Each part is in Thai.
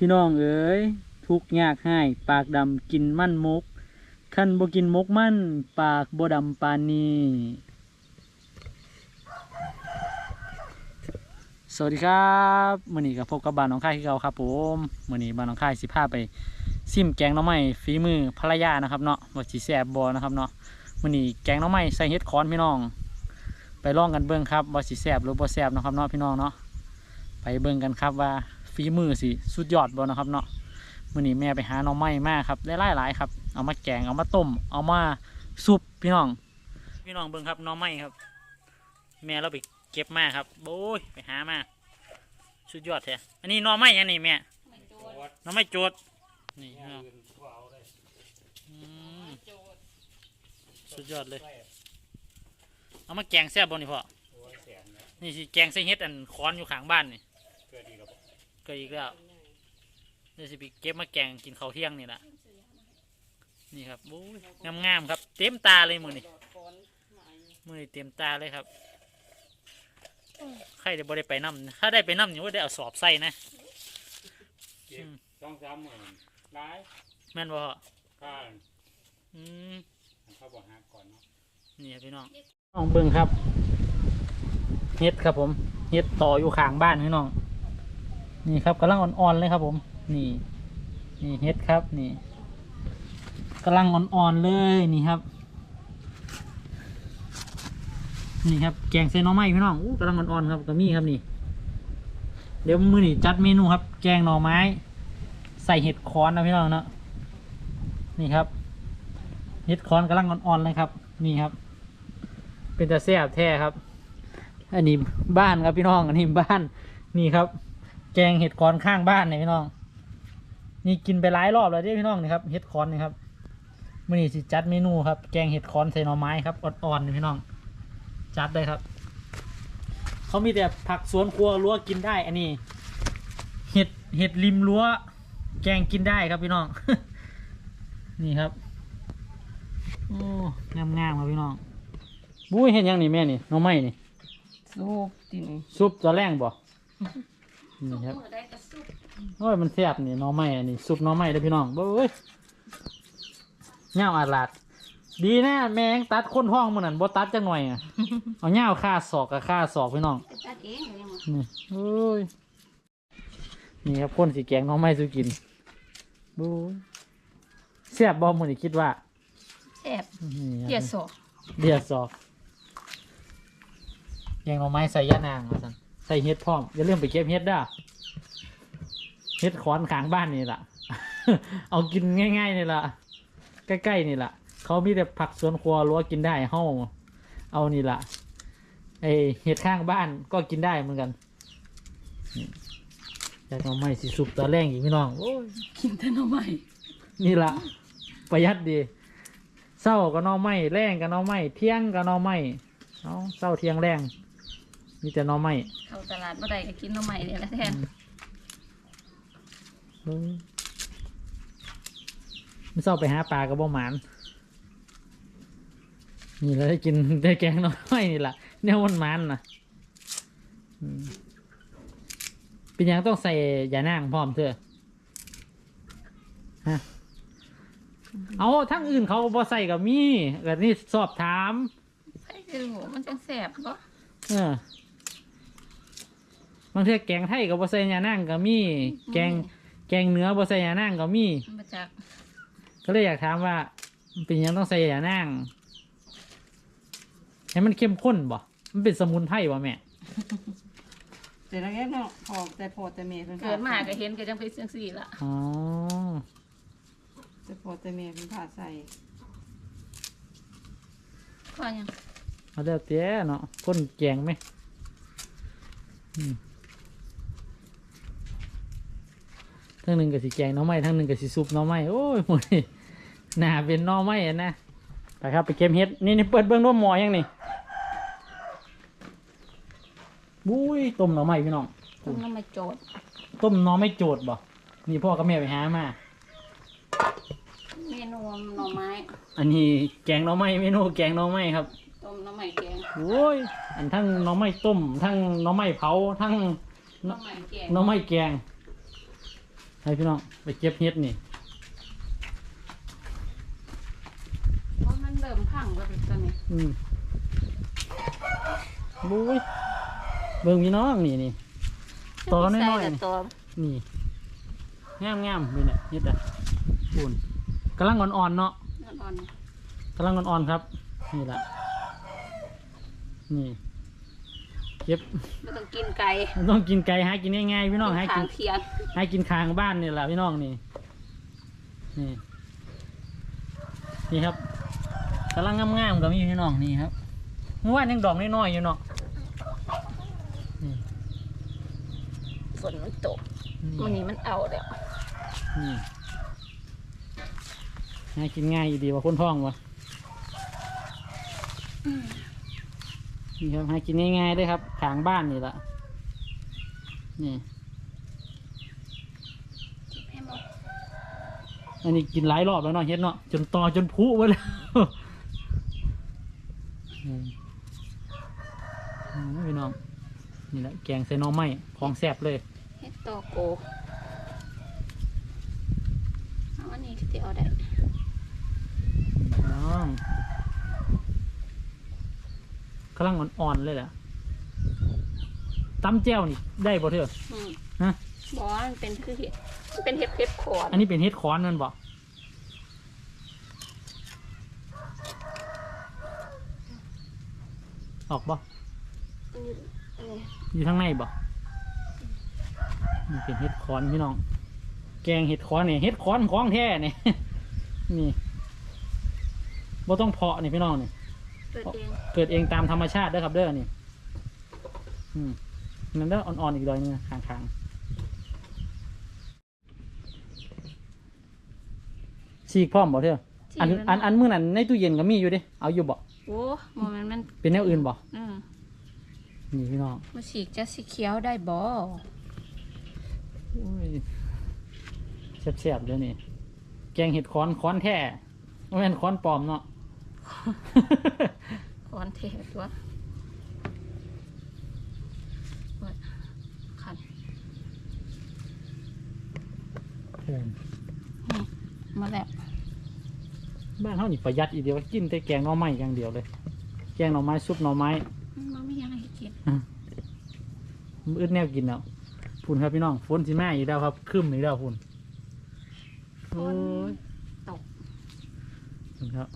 พี่น้องเอ๋ยทุกยากให้ปากดำกินมันมกคันบ่กินมกมันปากบ่ดำปานนี้สวัสดีครับมื้อนี้ก็พบกับบ้านน้องค่ายคือเก่าครับผมมื้อนี้บ้านน้องค่ายสิพาไปซิมแกงน้องไม้ฝีมือภรรยานะครับเนาะว่าสิแซ่บบ่นะครับเนาะมื้อนี้แกงน้องไม้ใส่เห็ดคอนพี่น้อง ไปลองกันเบิ่งครับว่าสิแซ่บหรือบ่แซ่บนะครับเนาะพี่น้องเนาะไปเบิ่งกันครับว่า ฝีมือสิสุดยอดบ่นะครับเนาะมื้อนี้แม่ไปหาหน่อไม้มากครับได้หลายๆครับ เอามาแกงเอามาต้ม เอามาซุปพี่น้อง พี่น้องเบิ่งครับหน่อไม้ครับ แม่เราไปเก็บมาครับโอ้ยไปหามาสุดยอดแท้อันนี้หน่อไม้ยังนี่แม่หน่อไม้โจดนี่พี่น้องอืมสุดยอดเลย เอามาแกงแซ่บบ่นี่พ่อนี่สิแกงใส่เฮ็ดอันค้อนอยู่ข้างบ้านนี่ ก็อีกแล้วเดี๋ยวสิไปเก็บมาแกงกินข้าวเที่ยงนี่แหละนี่ครับโอ้ยงามๆครับ เต็มตาเลยมือนี่มือนี่เต็มตาเลยครับใครจะบ่ได้ไปน้ำถ้าได้ไปน้ำนี่ว่าได้เอาสอบใส่นะเก็บสองสามหมื่นร้ายแม่นบ่พ่อค่าอืมเขาบอกหาก่อนเนาะนี่ครับพี่น้องน้องเบิ่งครับเฮ็ดครับผมเฮ็ดต่ออยู่ข้างบ้านพี่น้อง นี่ครับกำลังอ่อนๆเลยครับผม นี่ นี่เฮ็ดครับ นี่กำลังอ่อนๆเลยนี่ครับ นี่ครับแกงเซนหน่อไม้พี่น้องอู้กำลังอ่อนๆครับก็มีครับนี่ เดี๋ยวมือนี้จัดเมนูครับ แกงหน่อไม้ ใส่เห็ดคอนนะพี่น้องเนาะนี่ครับเห็ดคอนกำลังอ่อนๆเลยครับ นี่ครับ เป็นตาแซ่บแท้ครับ อันนี้บ้านครับพี่น้องอันนี้บ้านนี่ครับ กงเห็ดคอนข้างบ้านเนี่ยพี่น้อง นี่กินไปหลายรอบแล้วเด้พี่น้องนี่ครับเห็ดคอนนี่ครับมื่อนี้สิจัดเมนูครับ แกงเห็ดคอนใส่หน่อไม้ครับอ่อนๆนี่พี่น้อง จัดเลยครับ เขามีแต่ผักสวนครัวรั้วกินได้ อันนี้ เห็ดเห็ดริมรั้ว แกงกินได้ครับพี่น้อง นี่ครับโอ้งามงามๆครับพี่น้องบุ้ยเห็นยังนี่แม่นี่หน้องไม้นี่สูบตินซุปตัวแรงบ่ นี่ครับมือได้กระสุบโอ้ยมันแซ่บนี่หน้องไม้อันนี้ซุปหน้องไม้เด้อพี่น้องเบ้ยเงาอาดลาด ดีนะแม่งตัดคนห้องมันนั่นบ่ตัดจังหน่อยอะ เอาเงาค่าศอกกับค่าศอกพี่น้องจะตัดเองเลยมั้งนี่โอ้ย นี่ครับคนสีแกงหน้องไม้สู้กินบูแซ่บบ่มื้อนี้คิดว่าแซ่บนี่ครับเกียสอกเดียดซอกแกงหน่อไม้ใส่ยะนางว่าซั่น ใส่เฮ็ดพร้อมอย่าลืมไปเก็บเฮ็ดเด้อเฮ็ดขอนขางบ้านนี่ล่ะ เอากินง่ายๆนี่ล่ะ ใกล้ๆนี่ล่ะ เขามีแต่ผักสวนครัวรั้วกินได้เฮาเอานี่ล่ะไอเห็ดข้างบ้านก็กินได้เหมือนกันนี่แกงหน่อไม้สิสุปตอนแรกอีกพี่น้องโอ้ยกินแต่หน่อไม้นี่ละประหยัดดีเศร้าก็หนอไม้แรงก็หนอไม้เที่ยงก็หนอไม้เอาเศร้าเที่ยงแรง มีแต่หนอไม้เข้าตลาดบ่ได้ก็กินหน่อไม้นี่แหละแทนอืมไม่เศร้าไปหาปลากับบ่หมานนี่เราได้กินได้แกงหนอไม้นี่แหละเนี่ยมันมันนะอืมเป็นหยังต้องใส่ยานั่งพร้อมเถอะฮะเอาทั้งอื่นเขาบ่ใส่กับมีก็นี่สอบถามใครจะรู้มันจังแซ่บบ่เออบางเทีแกงไทยกับบ่ใส่ยานั่งก็มี แกงแกงเนื้อบ่ใส่ยานั่งก็มีมันมาจากก็เลยอยากถามว่ามันเป็นหยังต้องใส่ยานั่งให้มันเข้มข้นบ่ มันเป็นสมุนไพรบ่แม่ แต่ละแกเนาะพอแต่พอแต่เมย์เป็นเกิดมาก็เห็นก็จังเป็นจังซี่ล่ะอ๋อ แต่พอแต่เมย์เป็นผ่าใส่ก็ยัง เอาแล้วแต่เนาะคนแกงไหมอืม ทั้งหนึ่งกับสีแกงหน้อไม้ทั้งหนึ่งกับสีซุปหน้อไม้โอ้ยหมดนี่หนาเป็นหน้อไม้อะนะไปครับไปเก็บเห็ดนี่นี่เปิดเบื้องร่วมหมอยังนี่บุ้ยต้มหน่อไม้พี่น้อง ต้มหน่อไม้โจดต้มหน้อไม้โจดบ่นี่พ่อกับแม่ไปหามา เมนูหน่อไม้อันนี้แกงหน้อไม้เมนูแกงหน้อไม้ครับต้มหน่อไม้แกงโอ้ยอันทั้งหน้อไม้ต้ม ทั้งหน้อไม้เผาทั้งหน่อไม้แกงหน้อไม้แกงข ให้พี่น้องไปเก็บเฮ็ดนี่เพราะมันเริ่มพังแล้วเป็นตัวนี้อืมบุ้ยเบิ่งพี่น้องนี่นี่ตัวน้อยๆใส่กับตัวนี่งามงามๆเลยเนี่ยเฮ็ดอะปูนกำลังอ่อนๆเนาะอ่อนกำลังอ่อนๆครับ นี่แหละนี่ เก็บๆไม่ต้องกินไก่ต้องกินไก่หากินง่ายๆพี่น้องหาทากิงนเทียงหากินคางบ้านนี่แหละพี่น้องนี่นี่นี่ครับกำลังงามๆกับมีพี่น้องนี่ครับเมื่อวานยังดอกน้อยๆอยู่เนาะนี่ฝนมันตกนี่วันนี้มันเอาเดี๋ยวนี่หากินง่ายอยู่ดีกว่าคนท้องวะ นี่ครับหากินง่ายๆได้ครับขางบ้านนี่ละนี่ให้หมดอันนี้กินหลายรอบแล้วเนาะเฮ็ดเนาะจนตอจนพุไว้แล้วอืมอืมพี่น้องนี่แหละแกงใส่หน่อไม้ของแซ่บเลยเฮ็ดตอโกเอาอันนี้ที่เอาได้น้อง กำลังอ่อนๆเลยแหละตำแจ่วนี่ได้บ่เถอะอืมฮะ บอกว่ามันเป็นคือเห็ดมันเป็นเห็ดเห็ดขอนอันนี้เป็นเฮ็ดคอนนั่นบ่ออกบ่อันนี้อันนี้อยู่ข้างในบ่นี่เป็นเฮ็ดคอนพี่น้อง แกงเห็ดคอนนี่เห็ดคอนของแท้นี่นี่บ่ต้องเพาะนี่พี่น้องนี่ เปิดเองเกิดเองตามธรรมชาติเด้อครับเด้อนี่อืมนั่นเด้ออ่อนๆอีกดอยหนึงข้างๆฉีกพร้อมบ่เถอะอันอันอันมื้อนั้นในตู้เย็นก็มีอยู่เดิเอาอยู่บ่โอ้โมมันมันเป็นแนวอื่นบ่อืมนี่พี่น้องมาฉีกจะสีเขียวได้บ่โอ้ยแซ่บๆเด้อนี่ แกงเห็ดคอนคอนแท้บ่แม่นคอนปลอมเนาะ ขอนเทตัวเปิดขันมาแล้วบ้านเฮานี่ประหยัดอีเดียวกินแต่แกงหน่อไม้อย่างเดียวเลย แกงหน่อไม้ซุปหน่อไม้มันไม่ยังไงกินมันอึดแนวกินแล้วพุ่นครับพี่น้องฝนสิแม่อีกแล้วครับครึ้มอีกแล้วพุ่นฝโอ้นยตกพุ่นครับ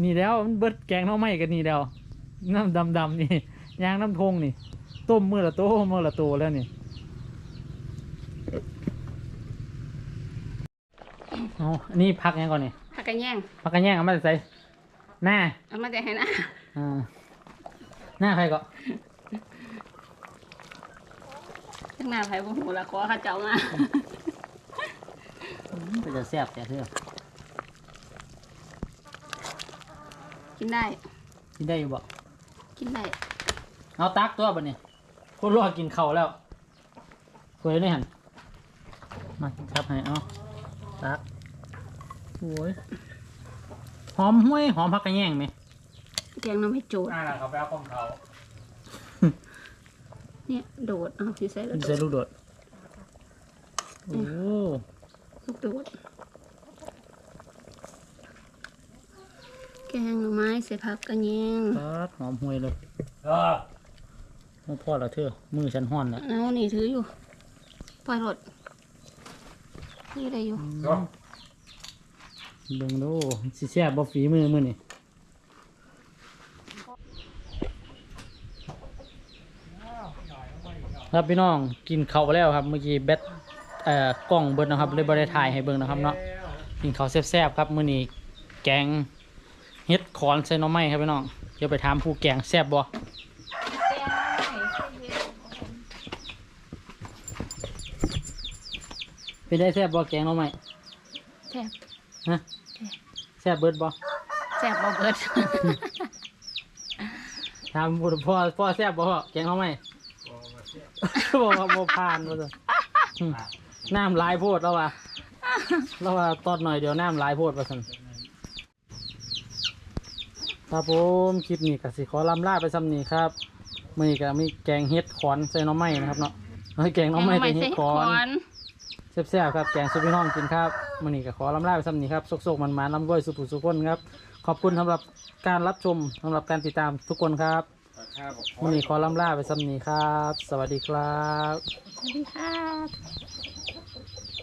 นี่แล้วมันเบิดแกงหน่อไม้กันนี่แล้วน้ำดำๆนี่ยางน้ำทงนี่ต้มมือละโตมือละโตแล้วนี่เอาอันนี้พักยังก่อนนี่ผักกระแยงพักกันแย่งเอามาใส่หน้าเอามาแต่ให้นะอ่าหน้าใครก็ข้างหน้าไผ่บุหูละขอข้าเจ้ามาก็จะแซ่บแต่เถอ กินได้ กินได้อยู่บ่กินได้ เอาตักตัวบัดนี้คนรอกินข้าวแล้วคุยเลยหันมากินครับให้เอาตักโอ้ยหอมห้วยหอมผักกระแยงไหมแกงน้ำให้โจดอ่าเขาไปเอาของเขาเนี่ยโดดเอาพี่ใส่แล้วมันโดใส่ดลูกโดดโอ้ ลูกโดด แกงหน่อไม้ใส่ผักกระแยงตักหอมห้วยเลยเออโอ้พ่อและเธอ มือฉันห้อนแล้วเอานี่ถืออยู่ ปล่อยรถนี่อะไรอยู่ก็เบิ่งดูสิแซ่บบ่ฝีมือมื้อนี่ครับพี่น้องกินข้าวไปแล้วครับเมื่อกี้แบตเอ่อกล้องเบิดนะครับเลยบ่ได้ถ่ายให้เบิ่งนะครับเนาะกินข้าวแซ่บๆครับมื้อนี้แกง เฮ็ดขอนใส่หน่อไม้ครับพี่น้องเดี๋ยวไปถามผู้แกงแซ่บบ่เป็นได้แซ่บบ่แกงหน่อไม้แซ่บฮะแซ่บเบิดบ่แซ่บบ่เบิดถามพ่อพ่อพ่อแซ่บบ่พ่อแกงหน่อไม้บอกว่าบ่ผ่านว่าซั่นอืมน้ำหลายโพดแล้วว่ะแล้วว่าตอดหน่อยเดี๋ยวน้ำหลายโพดว่าซั่น ครับผมคลิปนี้ก็สิขอลำลาไปซ้ำนี้ครับมื้อนี้ก็มีแกงเฮ็ดขอนใส่หน้ำไม้นะครับเนาะเอาให้แกงหน้ำไม้ใส่เฮ็ดขอนแซ่บๆครับแกงซุปพี่น้องกินครับมื้อนี้ก็ขอลำลาไปซ้ำนี้ครับสกๆมันๆลำด้วยสุขุสุขคนครับขอบคุณสำหรับการรับชมสำหรับการติดตามทุกคนครับราคาบอกมื้อนี้ขอลำลาไปซ้ำนี้ครับ สวัสดีครับสวัสดีค่ะ